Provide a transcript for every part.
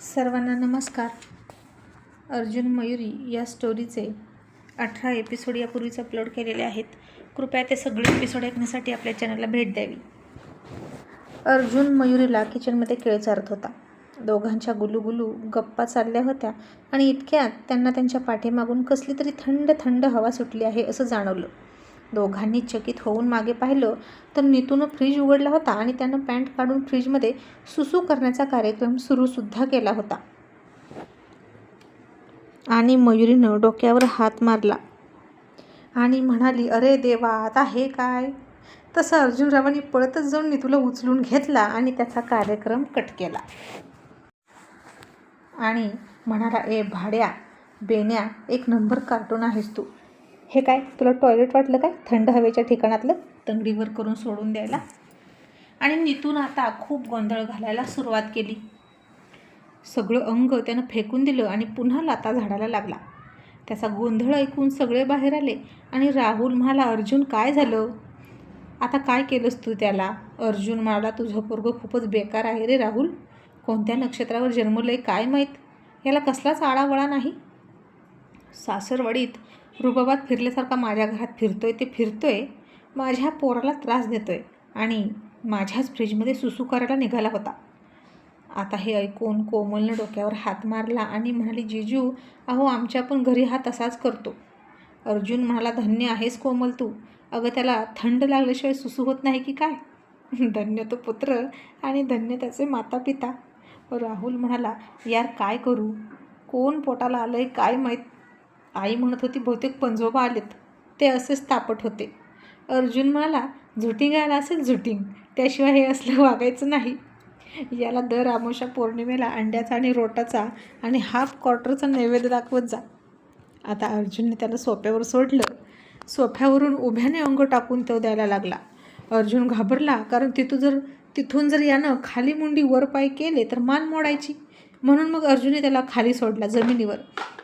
सर्वांना नमस्कार. अर्जुन मयुरी या स्टोरीचे अठरा एपिसोड यापूर्वीच अपलोड केलेले आहेत. कृपया ते सगळे एपिसोड ऐकण्यासाठी आपल्या चॅनलला भेट द्यावी. अर्जुन मयुरीला किचनमध्ये केळ चारत होता. दोघांच्या गुलूगुलू गप्पा चालल्या होत्या आणि इतक्यात त्यांना त्यांच्या पाठीमागून कसली तरी थंड थंड हवा सुटली आहे असं जाणवलं. दोघांनी चकित होऊन मागे पाहिलं तर नीतूनं फ्रीज उघडला होता आणि त्यानं पॅन्ट काढून फ्रीजमध्ये सुसू करण्याचा कार्यक्रम सुरूसुद्धा केला होता. आणि मयुरीनं डोक्यावर हात मारला. आणि म्हणाली अरे देवा आता हे काय? तसं अर्जुनरावांनी पळतच जाऊन नितूला उचलून घेतला आणि त्याचा कार्यक्रम कट केला. आणि म्हणाला ए भाड्या बेन्या एक नंबर कार्टून आहेस तू. हे काय? तुला टॉयलेट वाटलं काय? थंड हवेच्या ठिकाणातलं? तंगडीवर करून सोडून द्यायला. आणि नितून आता खूप गोंधळ घालायला सुरुवात केली. सगळं अंग त्यानं फेकून दिलं आणि पुन्हा लाता झाडायला लागला. त्याचा गोंधळ ऐकून सगळे बाहेर आले आणि राहुल म्हणाला अर्जुन काय झालं? आता काय केलंस तू त्याला? अर्जुन म्हणाला तुझं पोरगं खूपच बेकार आहे रे राहुल. कोणत्या नक्षत्रावर जन्मलं आहे काय माहीत? याला कसलाच आळावळा नाही. सासरवडीत रुबाबात फिरल्यासारखा माझ्या घरात फिरतोय ते फिरतोय माझ्या पोराला त्रास देतोय आणि माझ्याच फ्रीजमध्ये सुसू करायला निघाला होता. आता हे ऐकून कोमलनं डोक्यावर हात मारला आणि म्हणाली जिजू अहो आमच्या पण घरी हा तसाच करतो. अर्जुन म्हणाला धन्य आहेस कोमल तू. अगं त्याला थंड लागल्याशिवाय सुसू होत नाही की काय? धन्य तो पुत्र आणि धन्य त्याचे माता पिता राहुल म्हणाला यार काय करू? कोण पोटाला आलं आहे काय माहीत? आई म्हणत होती बहुतेक पंजोबा आलेत. ते असेच तापट होते. अर्जुन म्हणाला झुटिंग आला असेल झुटिंग. त्याशिवाय हे असलं वागायचं नाही. याला दर आमोशा पौर्णिमेला अंड्याचा आणि रोटाचा आणि हाफ क्वार्टरचा नैवेद्य दाखवत जा. आता अर्जुनने त्याला सोप्यावर सोडलं. सोफ्यावरून उभ्याने अंग टाकून तो द्यायला लागला. अर्जुन घाबरला कारण तिथून जर तिथून जर यानं खाली मुंडी वर पाय केले तर मान मोडायची. म्हणून मग अर्जुनने त्याला खाली सोडला जमिनीवर.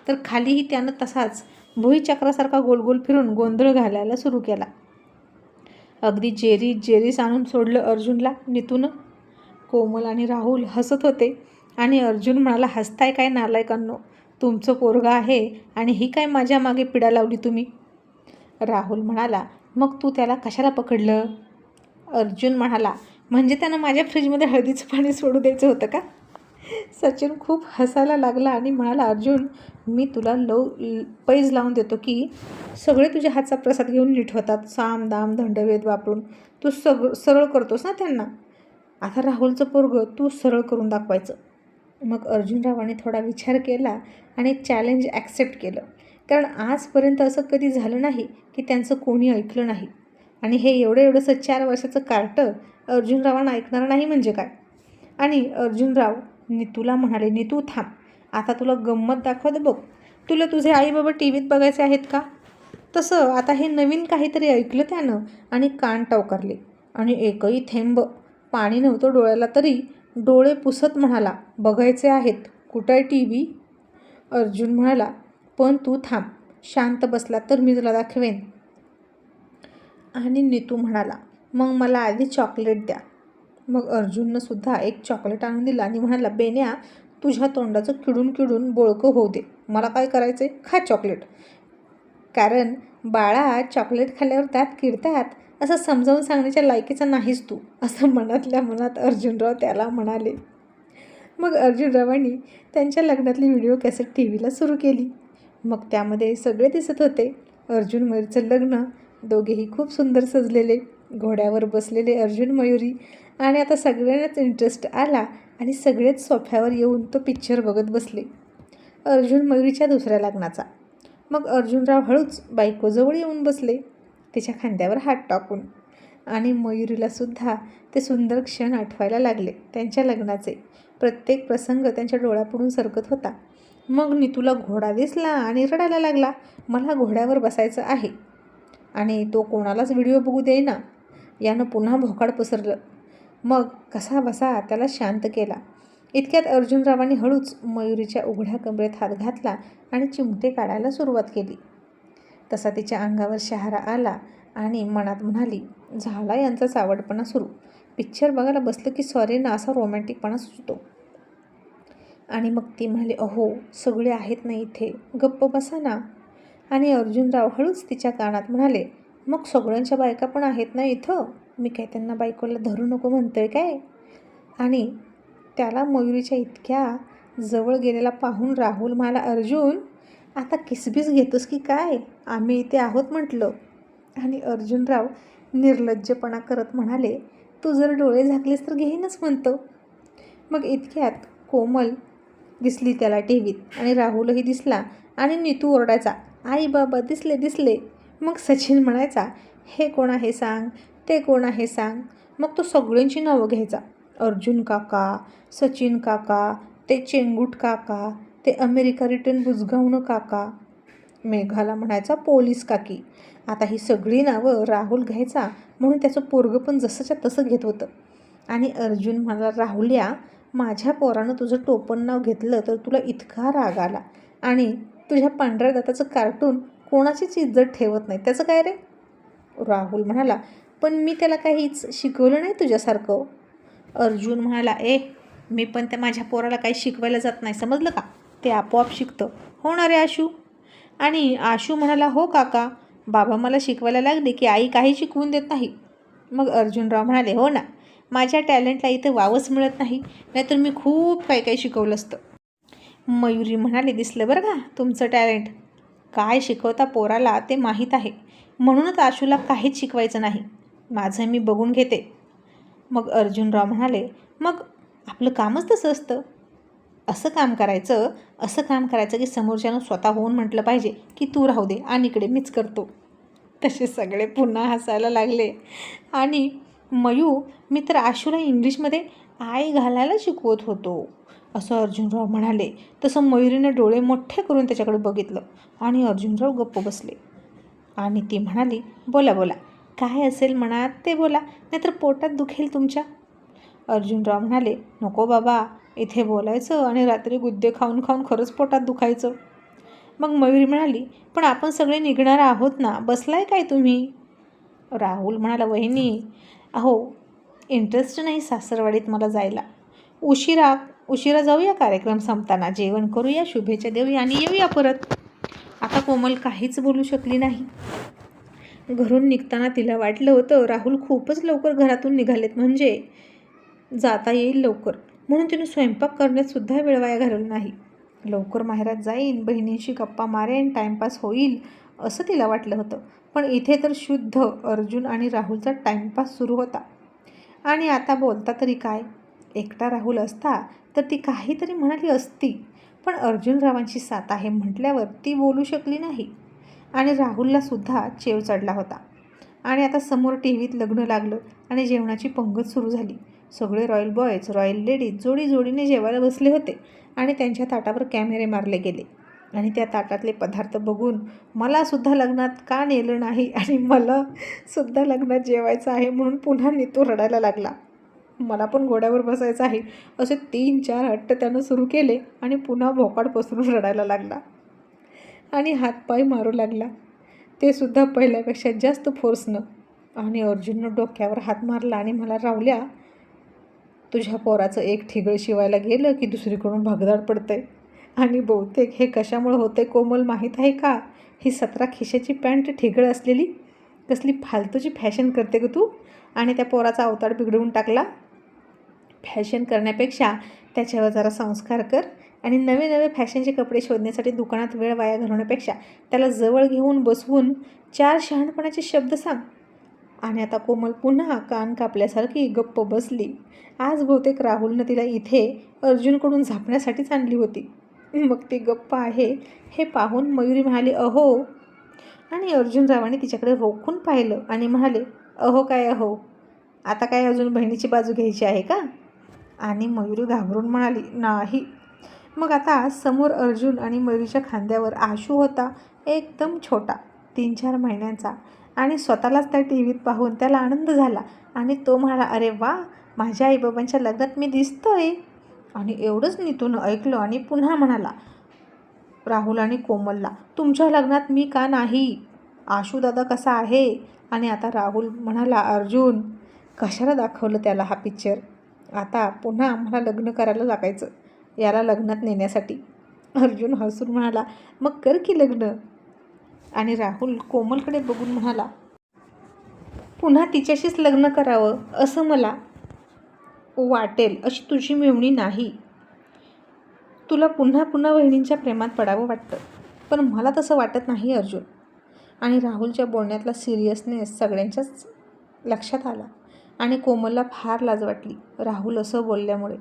तर खालीही त्यानं तसाच भुईचक्रासारखा गोलगोल फिरून गोंधळ घालायला सुरू केला. अगदी जेरी जेरीस आणून सोडलं अर्जुनला नितून. कोमल आणि राहुल हसत होते आणि अर्जुन म्हणाला हसताय काय नालायकांनो? तुमचं पोरगा आहे आणि ही काय माझ्या मागे पिडा लावली तुम्ही? राहुल म्हणाला मग तू त्याला कशाला पकडलं? अर्जुन म्हणाला म्हणजे त्यानं माझ्या फ्रीजमध्ये हळदीचं पाणी सोडू द्यायचं होतं का? सचिन खूप हसायला लागला आणि म्हणाला अर्जुन मी तुला लव पैज लावून देतो की सगळे तुझ्या हातचा प्रसाद घेऊन नीट होतात. साम दाम दंडवेद वापरून तू सग सरळ करतोस ना त्यांना. आता राहुलचं पोरग तू सरळ करून दाखवायचं. मग अर्जुनरावाने थोडा विचार केला आणि चॅलेंज ॲक्सेप्ट केलं. कारण आजपर्यंत असं कधी झालं नाही की त्यांचं कोणी ऐकलं नाही. आणि हे एवढं एवढंसं चार वर्षाचं कार्टं अर्जुनरावांना ऐकणार नाही म्हणजे काय? आणि अर्जुनराव नितूला म्हणाले नितू थांब. आता तुला गंमत दाखवत बघ. तुला तुझे आई बाबा टी व्हीत बघायचे आहेत का? तसं आता हे नवीन काहीतरी ऐकलं त्यानं आणि कान टवकारले. आणि एकही थेंब. पाणी नव्हतं डोळ्याला तरी. डोळे पुसत म्हणाला बघायचे आहेत. कुठं आहे टी व्ही अर्जुन म्हणाला पण तू थांब. शांत बसला तर मी तुला दाखवेन. आणि नितू म्हणाला मग मला आधी चॉकलेट द्या. मग अर्जुननं सुद्धा एक चॉकलेट आणून दिला आणि म्हणाला बेन्या तुझ्या तोंडाचं किडून किडून बोळकं होऊ दे. मला काय करायचं आहे खा चॉकलेट कारण बाळा चॉकलेट खाल्ल्यावर त्यात किडतात. असं समजावून सांगण्याच्या लायकीचा नाहीस तू असं मनातल्या मनात अर्जुनराव त्याला म्हणाले. मग अर्जुनरावांनी त्यांच्या लग्नातली व्हिडिओ कॅसेट टी व्हीला सुरू केली. मग त्यामध्ये सगळे दिसत होते. अर्जुन मयूरचं लग्न दोघेही खूप सुंदर सजलेले. घोड्यावर बसलेले अर्जुन मयुरी आणि आता सगळ्यांनाच इंटरेस्ट आला आणि सगळेच सोफ्यावर येऊन तो पिक्चर बघत बसले. अर्जुन मयुरीच्या दुसऱ्या लग्नाचा. मग अर्जुनराव हळूच बायकोजवळ येऊन बसले. तिच्या खांद्यावर हात टाकून. आणि मयुरीलासुद्धा ते सुंदर क्षण आठवायला लागले त्यांच्या लग्नाचे. प्रत्येक प्रसंग त्यांच्या डोळ्यापुढून सरकत होता. मग नितूला घोडा दिसला आणि रडायला लागला मला घोड्यावर बसायचं आहे. आणि तो कोणालाच व्हिडिओ बघू देईना. यानं पुन्हा भोकाड पसरलं. मग कसा बसा त्याला शांत केला. इतक्यात अर्जुनरावांनी हळूच मयुरीच्या उघड्या कमरेत हात घातला आणि चिमटे काढायला सुरुवात केली. तसा तिच्या अंगावर शहारा आला आणि मनात म्हणाली झाला यांचाच आवडपणा सुरू. पिक्चर बघायला बसलं की सॉरीना असा रोमॅन्टिकपणा सुचतो. आणि मग ती म्हणाली अहो सगळे आहेत ना इथे. गप्प बसा ना. आणि अर्जुनराव हळूच तिच्या कानात म्हणाले मग सगळ्यांच्या बायका पण आहेत ना इथं? मी काय त्यांना बायकोला धरू नको म्हणतोय काय? आणि त्याला मयुरीच्या इतक्या जवळ गेलेला पाहून राहुल मला अर्जुन आता किसबीस घेतोस की काय? आम्ही इथे आहोत म्हटलं. आणि अर्जुनराव निर्लज्जपणा करत म्हणाले तू जर डोळे झाकलेस तर घेईनच म्हणतो. मग इतक्यात कोमल दिसली त्याला टी व्हीत आणि राहुलही दिसला आणि नीतू ओरडायचा आई बाबा दिसले दिसले. मग सचिन म्हणायचा हे कोण आहे सांग? ते कोण आहे सांग? मग तो सगळ्यांची नावं घ्यायचा. अर्जुन काका सचिन काका ते चेंगूट काका ते अमेरिका रिटर्न बुजगावणं काका. मेघाला म्हणायचा पोलीस काकी. आता ही सगळी नावं राहुल घ्यायचा म्हणून त्याचं पोरगं पण जसंच्या तसं घेत होतं. आणि अर्जुन म्हणाला राहुल्या माझ्या पोरानं तुझं टोपण नाव घेतलं तर तुला इतका राग आला आणि तुझ्या पांढऱ्या दाताचं कार्टून कोणाचीच इज्जत ठेवत नाही. त्याचं काय रे? राहुल म्हणाला पण मी त्याला काहीच शिकवलं नाही तुझ्यासारखं. अर्जुन म्हणाला ए मी पण त्या माझ्या पोराला काही शिकवायला जात नाही. समजलं का? ते आपोआप शिकतं. हो ना रे आशू. आणि आशू म्हणाला हो काका बाबा मला शिकवायला लागले की आई काही शिकवून देत नाही. मग अर्जुनराव म्हणाले हो ना माझ्या टॅलेंटला इथं वावच मिळत नाही नाहीतर मी खूप काही काही शिकवलं असतं. मयुरी म्हणाले दिसलं बरं का तुमचं टॅलेंट? काय शिकवता पोराला ते माहीत आहे. म्हणूनच आशूला काहीच शिकवायचं नाही. माझं मी बघून घेते. मग अर्जुनराव म्हणाले मग आपलं कामच तसं असतं. असं काम करायचं असं काम करायचं की समोरच्यानं स्वतः होऊन म्हटलं पाहिजे की तू राहू दे आणि इकडे मीच करतो. तसे सगळे पुन्हा हसायला लागले. आणि मयू मी तर आशूला इंग्लिशमध्ये आय घालायला शिकवत होतो. असं अर्जुनराव म्हणाले. तसं मयुरीने डोळे मोठे करून त्याच्याकडे बघितलं आणि अर्जुनराव गप्प बसले. आणि ती म्हणाली बोला बोला. काय असेल मनात ते बोला नाहीतर पोटात दुखेल तुमच्या. अर्जुनराव म्हणाले नको बाबा इथे बोलायचं आणि रात्री गुद्दे खाऊन खाऊन खरंच पोटात दुखायचं. मग मयुरी म्हणाली पण आपण सगळे निघणार आहोत ना बसलाय काय तुम्ही? राहुल म्हणाला वहिनी अहो इंटरेस्ट नाही सासरवाडीत मला जायला. उशिरा उशिरा जाऊया कार्यक्रम संपताना. जेवण करूया शुभेच्छा देऊया आणि येऊया परत. आता कोमल काहीच बोलू शकली नाही. घरून निघताना तिला वाटलं होतं राहुल खूपच लवकर घरातून निघालेत. म्हणजे जाता येईल लवकर. म्हणून तिने स्वयंपाक करण्यातसुद्धा वेळवाया वेळ वाया घालवला नाही. लवकर माहेरात जाईन बहिणींशी गप्पा मारेन टाईमपास होईल असं तिला वाटलं होतं. पण इथे तर शुद्ध अर्जुन आणि राहुलचा टाईमपास सुरू होता. आणि आता बोलता तरी काय? एकटा राहुल असता तर ती काहीतरी म्हणाली असती. पण अर्जुनरावांची साथ आहे म्हटल्यावर ती बोलू शकली नाही. आणि राहुललासुद्धा चेव चढला होता. आणि आता समोर टी व्हीत लग्न लागलं आणि जेवणाची पंगत सुरू झाली. सगळे रॉयल बॉयज रॉयल लेडीज जोडी जोडीने जेवायला बसले होते आणि त्यांच्या ताटावर कॅमेरे मारले गेले. आणि त्या ताटातले पदार्थ बघून मला सुद्धा लग्नात का नेलं नाही आणि मला सुद्धा लग्नात जेवायचं आहे म्हणून पुन्हा नेतो रडायला लागला. मला पण घोड्यावर बसायचं आहे. असे तीन चार हट्ट त्यानं सुरू केले आणि पुन्हा भोकाड पसरून रडायला लागला. आणि हातपाय मारू लागला. ते सुद्धा पहिल्यापेक्षा जास्त फोर्सनं. आणि अर्जुननं डोक्यावर हात मारला आणि मला रावल्या तुझ्या पोराचं एक ठिगळ शिवायला गेलं की दुसरीकडून भगदाड पडतंय. आणि बहुतेक हे कशामुळे होते कोमल माहीत आहे का? ही सतरा खिशाची पॅन्ट ठिगळ असलेली? कसली फालतूची फॅशन करते ग तू? आणि त्या पोराचा अवतार बिघडवून टाकला? फॅशन करण्यापेक्षा त्याच्यावर जरा संस्कार कर आणि नवे नवे फॅशनचे कपडे शोधण्यासाठी दुकानात वेळ वाया घालवण्यापेक्षा त्याला जवळ घेऊन बसवून चार शहाणपणाचे शब्द सांग. आणि आता कोमल पुन्हा कान कापल्यासारखी गप्प बसली. आज बहुतेक राहुलनं तिला इथे अर्जुनकडून झापण्यासाठीच आणली होती. मग ती गप्प आहे हे पाहून मयुरी म्हणाली अहो. आणि अर्जुनरावाने तिच्याकडे रोखून पाहिलं आणि म्हणाले अहो काय अहो? आता काय अजून बहिणीची बाजू घ्यायची आहे का? आणि मयुरी घाबरून म्हणाली नाही. मग आता समोर अर्जुन आणि मयुरीच्या खांद्यावर आशू होता एकदम छोटा तीन चार महिन्यांचा. आणि स्वतःलाच त्या टी व्हीत पाहून त्याला आनंद झाला आणि तो म्हणाला अरे वा माझ्या आईबाबांच्या लग्नात मी दिसतोय. आणि एवढंच नितून ऐकलं आणि पुन्हा म्हणाला राहुल आणि कोमलला तुमच्या लग्नात मी का नाही? आशू दादा कसा आहे? आणि आता राहुल म्हणाला अर्जुन कशाला दाखवलं त्याला हा पिक्चर आता पुन्हा आम्हाला लग्न करायला लागायचं याला लग्नात नेण्यासाठी. अर्जुन हसून म्हणाला मग कर की लग्न. आणि राहुल कोमलकडे बघून म्हणाला पुन्हा तिच्याशीच लग्न करावं असं मला वाटेल अशी तुझी मिळवणी नाही. तुला पुन्हा पुन्हा बहिणींच्या प्रेमात पडावं वाटतं पण मला तसं वाटत नाही अर्जुन. आणि राहुलच्या बोलण्यातला सिरियसनेस सगळ्यांच्याच लक्षात आला. आणि कोमलला फार लाज वाटली राहुल असं बोलल्यामुळे.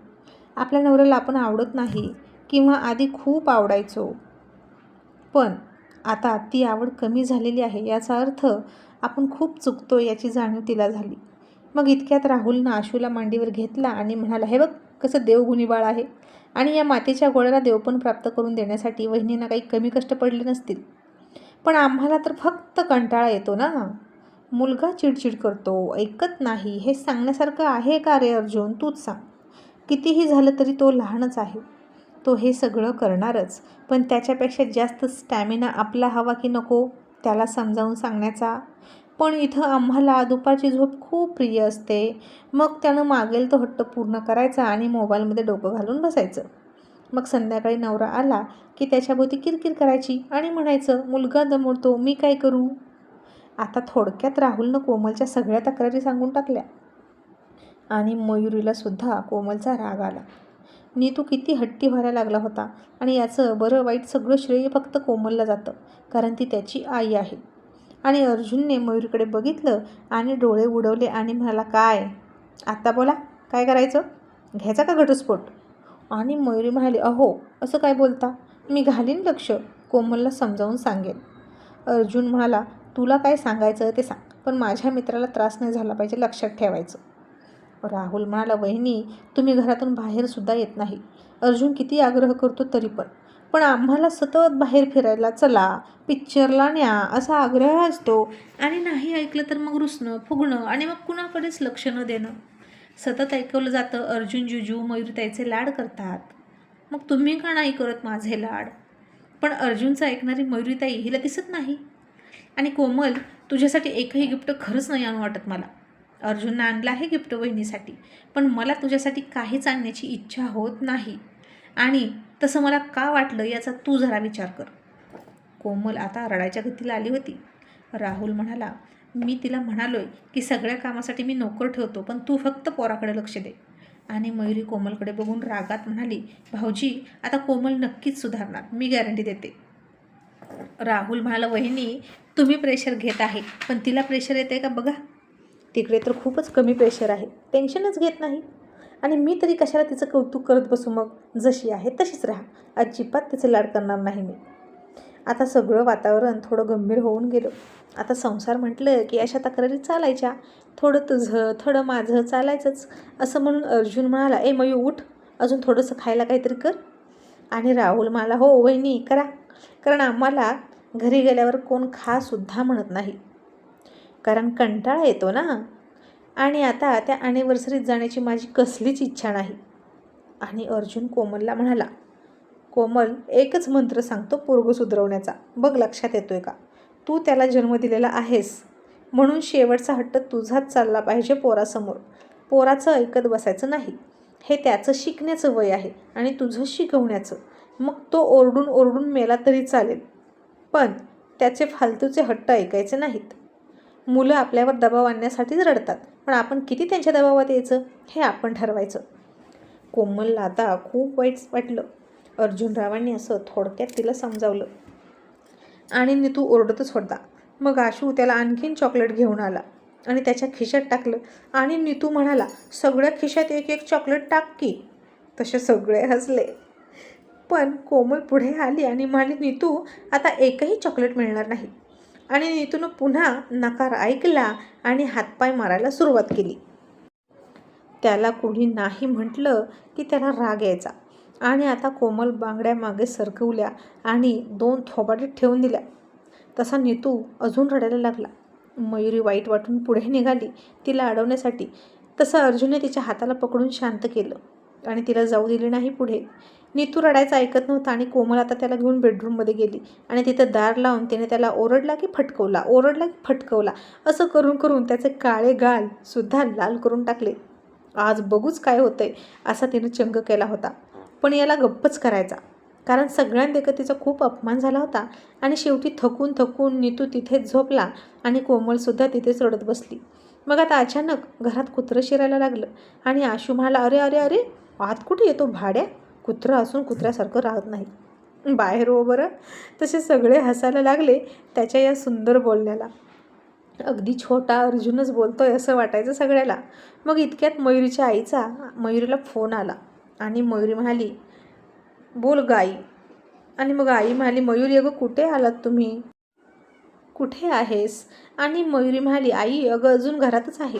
आपल्या नवऱ्याला आपण आवडत नाही किंवा आधी खूप आवडायचो. पण आता ती आवड कमी झालेली आहे याचा अर्थ आपण खूप चुकतो याची जाणीव तिला झाली. मग इतक्यात राहुलनं आशूला मांडीवर घेतला आणि म्हणाला हे बघ कसं देवगुणी बाळ आहे. आणि या मातेच्या गोळ्याला देवपण प्राप्त करून देण्यासाठी वहिनींना काही कमी कष्ट पडले नसतील. पण आम्हाला तर फक्त कंटाळा येतो ना. मुलगा चिडचिड करतो. ऐकत नाही. हे सांगण्यासारखं आहे का रे अर्जुन? तूच सांग. कितीही झालं तरी तो लहानच आहे. तो हे सगळं करणारच. पण त्याच्यापेक्षा जास्त स्टॅमिना आपला हवा की नको? त्याला समजावून सांगण्याचा? पण इथं आम्हाला दुपारची झोप खूप प्रिय असते. मग त्यानं मागेल तो हट्ट पूर्ण करायचा आणि मोबाईलमध्ये डोकं घालून बसायचं. मग संध्याकाळी नवरा आला की त्याच्याभोवती किरकिर करायची आणि म्हणायचं मुलगा दमडतो मी काय करू? आता थोडक्यात राहुलनं कोमलच्या सगळ्या तक्रारी सांगून टाकल्या. आणि मयुरीला सुद्धा कोमलचा राग आला. नीतू किती हट्टी व्हायला लागला होता आणि याचं बरं वाईट सगळं श्रेय फक्त कोमलला जातं कारण ती त्याची आई आहे. आणि अर्जुनने मयूरीकडे बघितलं आणि डोळे उडवले आणि म्हणाला काय? आत्ता बोला काय करायचं? घ्यायचा का घटस्फोट? आणि मयुरी म्हणाली अहो असं काय बोलता? मी घालीन लक्ष कोमलला समजावून सांगेन. अर्जुन म्हणाला तुला काय सांगायचं ते सांग. पण माझ्या मित्राला त्रास नाही झाला पाहिजे लक्षात ठेवायचं. राहुल म्हणाला वहिनी तुम्ही घरातून बाहेरसुद्धा येत नाही. अर्जुन किती आग्रह करतो तरी पण. पण आम्हाला सतत बाहेर फिरायला चला पिक्चरला न्या असा आग्रह असतो. आणि नाही ऐकलं तर मग रुसणं फुगणं आणि मग कुणाकडेच लक्ष न देणं. सतत ऐकवलं जातं अर्जुन जुजू मयुरताईचे लाड करतात. मग तुम्ही का नाही करत माझे लाड? पण अर्जुनचं ऐकणारी मयुरीताई हिला दिसत नाही. आणि कोमल तुझ्यासाठी एकही गिफ्ट खरंच नाही आणू वाटत मला. अर्जुननं आणलं आहे गिफ्ट वहिनीसाठी पण मला तुझ्यासाठी काहीच आणण्याची इच्छा होत नाही. आणि तसं मला का वाटलं याचा तू जरा विचार कर. कोमल आता रडायच्या गतीला आली होती. राहुल म्हणाला मी तिला म्हणालोय की सगळ्या कामासाठी मी नोकर ठेवतो पण तू फक्त पोराकडे लक्ष दे. आणि मयुरी कोमलकडे बघून रागात म्हणाली भाऊजी आता कोमल नक्कीच सुधारणार. मी गॅरंटी देते. राहुल म्हणाला वहिनी तुम्ही प्रेशर घेत आहे. पण तिला प्रेशर येते का बघा. तिकडे तर खूपच कमी प्रेशर आहे. टेन्शनच घेत नाही. आणि मी तरी कशाला तिचं कौतुक करत बसू मग? जशी आहे तशीच राहा. अजिबात तिचं लाड करणार नाही मी. आता सगळं वातावरण थोडं गंभीर होऊन गेलं. आता संसार म्हटलं की अशा तक्रारी चालायच्या. थोडं तुझं थोडं माझं चालायचंच. असं म्हणून अर्जुन म्हणाला ए मयू उठ. अजून थोडंसं खायला काहीतरी कर. आणि राहुल म्हणाला हो वहिनी करा. कारण आम्हाला घरी गेल्यावर कोण खासुद्धा म्हणत नाही. कारण कंटाळा येतो ना. आणि आता त्या ॲनिव्हर्सरीत जाण्याची माझी कसलीच इच्छा नाही. आणि अर्जुन कोमलला म्हणाला कोमल एकच मंत्र सांगतो पोरग सुधरवण्याचा. बघ लक्षात येतोय का? तू त्याला जन्म दिलेला आहेस. म्हणून शेवटचा हट्ट तुझाच चालला पाहिजे पोरासमोर. पोराचं ऐकत बसायचं नाही. हे त्याचं शिकण्याचं वय आहे आणि तुझं शिकवण्याचं. मग तो ओरडून ओरडून मेला तरी चालेल. पण त्याचे फालतूचे हट्ट ऐकायचे नाहीत. मुलं आपल्यावर दबाव आणण्यासाठीच रडतात पण आपण किती त्यांच्या दबावात यायचं हे आपण ठरवायचं. कोमलला आता खूप वाईट वाटलं. अर्जुनरावांनी असं थोडक्यात तिला समजावलं. आणि नीतू ओरडतच होता. मग आशू त्याला आणखीन चॉकलेट घेऊन आला आणि त्याच्या खिशात टाकलं आणि नीतू म्हणाला सगळ्या खिशात एक एक चॉकलेट टाक की. तसे सगळे हसले. पण कोमल पुढे आली आणि म्हणाली नीतू आता एकही चॉकलेट मिळणार नाही. आणि नीतूनं पुन्हा नकार ऐकला आणि हातपाय मारायला सुरुवात केली. त्याला कोणी नाही म्हटलं की त्याला राग यायचा. आणि आता कोमल बांगड्या मागे सरकवल्या आणि दोन थोबाटे ठेवून दिल्या. तसा नीतू अजून रडायला लागला. मयुरी वाईट वाटून पुढे निघाली. तिला अडवण्यासाठी तसं अर्जुनने तिच्या हाताला पकडून शांत केलं आणि तिला जाऊ दिली नाही पुढे. नीतू रडायचं ऐकत नव्हता आणि कोमल आता त्याला घेऊन बेडरूममध्ये गेली. आणि तिथं दार लावून तिने त्याला ओरडला की फटकवला ओरडला की फटकवला. असं करून करून त्याचे काळे गाल सुद्धा लाल करून टाकले. आज बघूच काय होतंय असा तिनं चंग केला होता. पण याला गप्पच करायचा. कारण सगळ्यांदेखत तिचा खूप अपमान झाला होता. आणि शेवटी थकून थकून नीतू तिथेच झोपला आणि कोमलसुद्धा तिथेच रडत बसली. मग आता अचानक घरात कुत्रं शिरायला लागलं. आणि आशू म्हणाला अरे अरे अरे आत कुठे येतो भाड्या? कुत्रं असून कुत्र्यासारखं राहत नाही बाहेर हो बरं तसे सगळे हसायला लागले त्याच्या या सुंदर बोलण्याला. अगदी छोटा अर्जुनच बोलतोय असं वाटायचं सगळ्याला. मग इतक्यात मयुरीच्या आईचा मयुरीला फोन आला आणि मयुरी म्हणाली बोल गाई. आणि मग आई म्हणाली मयुरी अगं कुठे आलात तुम्ही? कुठे आहेस? आणि मयुरी म्हणाली आई अगं अजून घरातच आहे.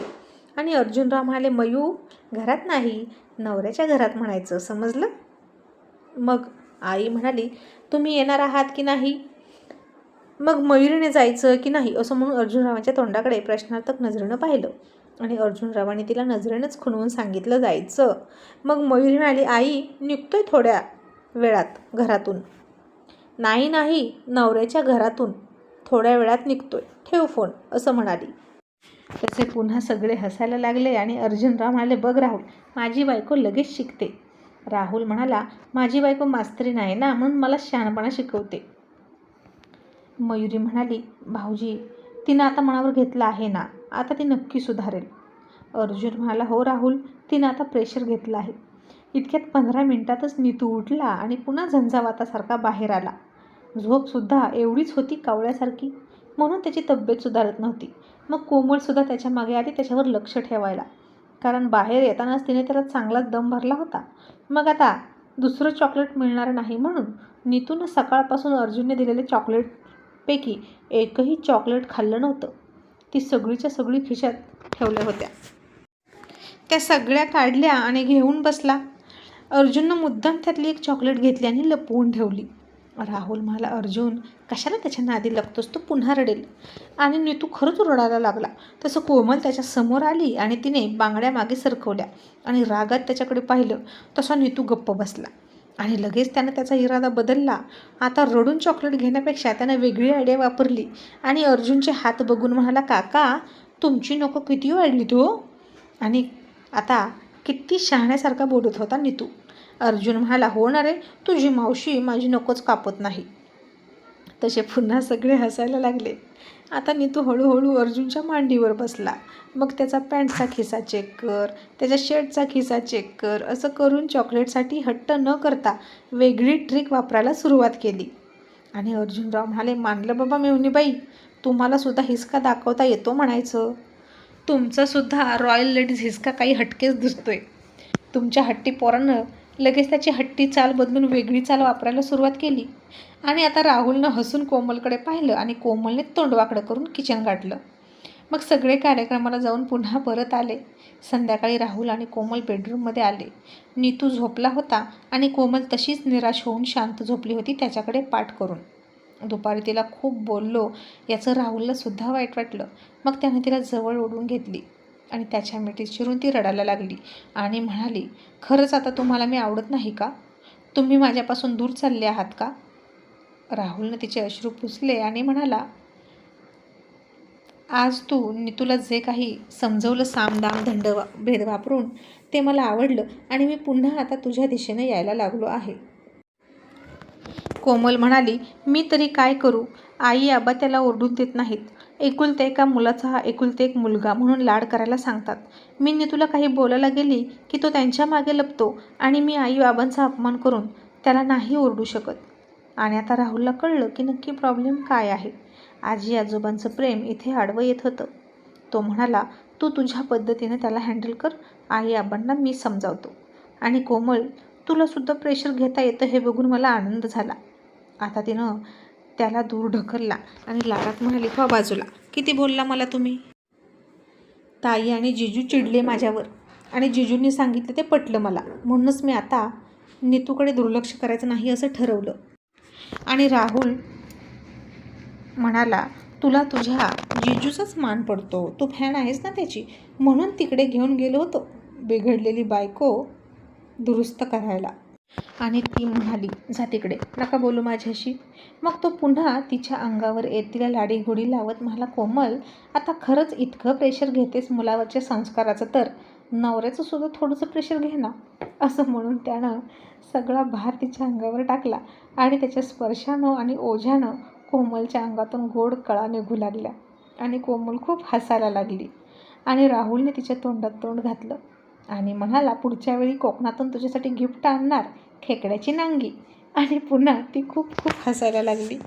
आणि अर्जुनराव म्हणाले मयू घरात नाही नवऱ्याच्या घरात म्हणायचं समजलं? मग आई म्हणाली तुम्ही येणार आहात की नाही? मग मयुरीने जायचं की नाही असं म्हणून अर्जुनरावांच्या तोंडाकडे प्रश्नार्थक नजरेनं पाहिलं. आणि अर्जुनरावाने तिला नजरेनंच खुणवून सांगितलं जायचं. मग मयुरी म्हणाली आई निघतोय थोड्या वेळात घरातून. नाही नाही नवऱ्याच्या घरातून. थोड्या वेळात निघतोय. ठेव फोन असं म्हणाली. तसे पुन्हा सगळे हसायला लागले आणि अर्जुनराव म्हणाले बघ राहुल माझी बायको लगेच शिकते. राहुल म्हणाला माझी बायको मास्तरीन नाही ना म्हणून मला शहाणपणा शिकवते. मयुरी म्हणाली भाऊजी तिनं आता मनावर घेतलं आहे ना आता ती नक्की सुधारेल. अर्जुन म्हणाला हो राहुल तिनं आता प्रेशर घेतलं आहे. इतक्यात पंधरा मिनिटातच नीतू उठला आणि पुन्हा झंझावातासारखा बाहेर आला. झोपसुद्धा एवढीच होती कावळ्यासारखी म्हणून त्याची तब्येत सुधारत नव्हती. मग कोमलसुद्धा त्याच्यामागे आली त्याच्यावर लक्ष ठेवायला. कारण बाहेर येतानाच तिने त्याला चांगलाच दम भरला होता. मग आता दुसरं चॉकलेट मिळणार नाही म्हणून नीतूनं सकाळपासून अर्जुनने दिलेले चॉकलेटपैकी एकही चॉकलेट खाल्लं नव्हतं. ती सगळीच्या सगळी खिशात ठेवल्या होत्या. त्या सगळ्या काढल्या आणि घेऊन बसला. अर्जुननं मुद्दाम त्यातली एक चॉकलेट घेतली आणि लपवून ठेवली. राहुल म्हणाला अर्जुन कशाला त्याच्या नादी लागतोस? तो पुन्हा रडेल. आणि नीतू खरंच रडायला लागला. तसं कोमल त्याच्यासमोर आली आणि तिने बांगड्या मागे सरकवल्या आणि रागात त्याच्याकडे पाहिलं तसा नीतू गप्प बसला. आणि लगेच त्यानं त्याचा इरादा बदलला. आता रडून चॉकलेट घेण्यापेक्षा त्यानं वेगळी आयडिया वापरली. आणि अर्जुनचे हात बघून म्हणाला काका तुमची नको किती वाढली तो हो? आणि आता किती शहाण्यासारखा बोलत होता नीतू. अर्जुन म्हणाला हो ना रे तुझी मावशी माझी नकोच कापत नाही. तसे पुन्हा सगळे हसायला लागले. आता नीतू हळूहळू अर्जुनच्या मांडीवर बसला. मग त्याचा पॅन्टचा खिसा चेक कर त्याच्या शर्टचा खिसा चेक कर असं करून चॉकलेटसाठी हट्ट न करता वेगळी ट्रिक वापरायला सुरुवात केली. आणि अर्जुनराव म्हणाले मानलं बाबा मेवणीबाई तुम्हालासुद्धा हिसका दाखवता येतो म्हणायचं. तुमचासुद्धा रॉयल लेडीज हिसका काही हटकेच दिसतोय तुमच्या हट्टी पोरानं लगेच त्याची हट्टी चाल बदलून वेगळी चाल वापरायला सुरुवात केली. आणि आता राहुलनं हसून कोमलकडे पाहिलं आणि कोमलने तोंडवाकडं करून किचन गाठलं. मग सगळे कार्यक्रमाला जाऊन पुन्हा परत आले. संध्याकाळी राहुल आणि कोमल बेडरूममध्ये आले. नीतू झोपला होता आणि कोमल तशीच निराश होऊन शांत झोपली होती त्याच्याकडे पाठ करून. दुपारी तिला खूप बोललो याचं राहुलला सुद्धा वाईट वाटलं. मग त्याने तिला जवळ ओढून घेतली. आणि त्याच्या मिठीत शिरून ती रडायला लागली आणि म्हणाली खरंच आता तुम्हाला मी आवडत नाही का? तुम्ही माझ्यापासून दूर चालले आहात का? राहुलनं तिचे अश्रू पुसले आणि म्हणाला आज तू नीतूला जे काही समजवलं सामदाम दंड वा भेद वापरून ते मला आवडलं आणि मी पुन्हा आता तुझ्या दिशेनं यायला लागलो आहे. कोमल म्हणाली मी तरी काय करू? आई आबा त्याला ओरडून देत नाहीत. एकुलते एका मुलाचा हा एकुलते एक मुलगा म्हणून लाड करायला सांगतात. मी नीतूला काही बोलायला गेली की तो त्यांच्या मागे लपतो आणि मी आई बाबांचा अपमान करून त्याला नाही ओरडू शकत. आणि आता राहुलला कळलं की नक्की प्रॉब्लेम काय आहे. आजी आजोबांचं प्रेम इथे आडवं येत होतं. तो म्हणाला तू तुझ्या पद्धतीने त्याला हँडल कर. आई आबांना मी समजावतो. आणि कोमल तुलासुद्धा प्रेशर घेता येतं हे बघून मला आनंद झाला. आता तिनं त्याला दूर ढकलला आणि लाडात म्हणाली हो बाजूला. किती बोलला मला तुम्ही? ताई आणि जिजू चिडले माझ्यावर. आणि जिजूंनी सांगितलं ते पटलं मला. म्हणूनच मी आता नितूकडे दुर्लक्ष करायचं नाही असं ठरवलं. आणि राहुल म्हणाला तुला तुझ्या जिजूचाच मान पडतो. तू फॅन आहेस ना त्याची. म्हणून तिकडे घेऊन गेलो होतो. बिघडलेली बायको दुरुस्त करायला. आणि ती म्हणाली जा तिकडे नका बोलू माझ्याशी. मग तो पुन्हा तिच्या अंगावर येत तिला लावत म्हणाला कोमल आता खरंच इतकं प्रेशर घेतेस मुलावरच्या संस्काराचं तर. नवऱ्याचं सुद्धा थोडंसं प्रेशर घे ना. असं म्हणून त्यानं सगळा भार तिच्या अंगावर टाकला आणि त्याच्या स्पर्शानं आणि ओझ्यानं कोमलच्या अंगातून गोड कळा निघू लागल्या आणि कोमल खूप हसायला लागली आणि राहुलने तिच्या तोंडात तोंड घातलं. आणि म्हणाला पुढच्या वेळी कोकणातून तुझ्यासाठी गिफ्ट आणणार खेकड्याची नांगी. आणि पुन्हा ती खूप खूप हसायला लागली.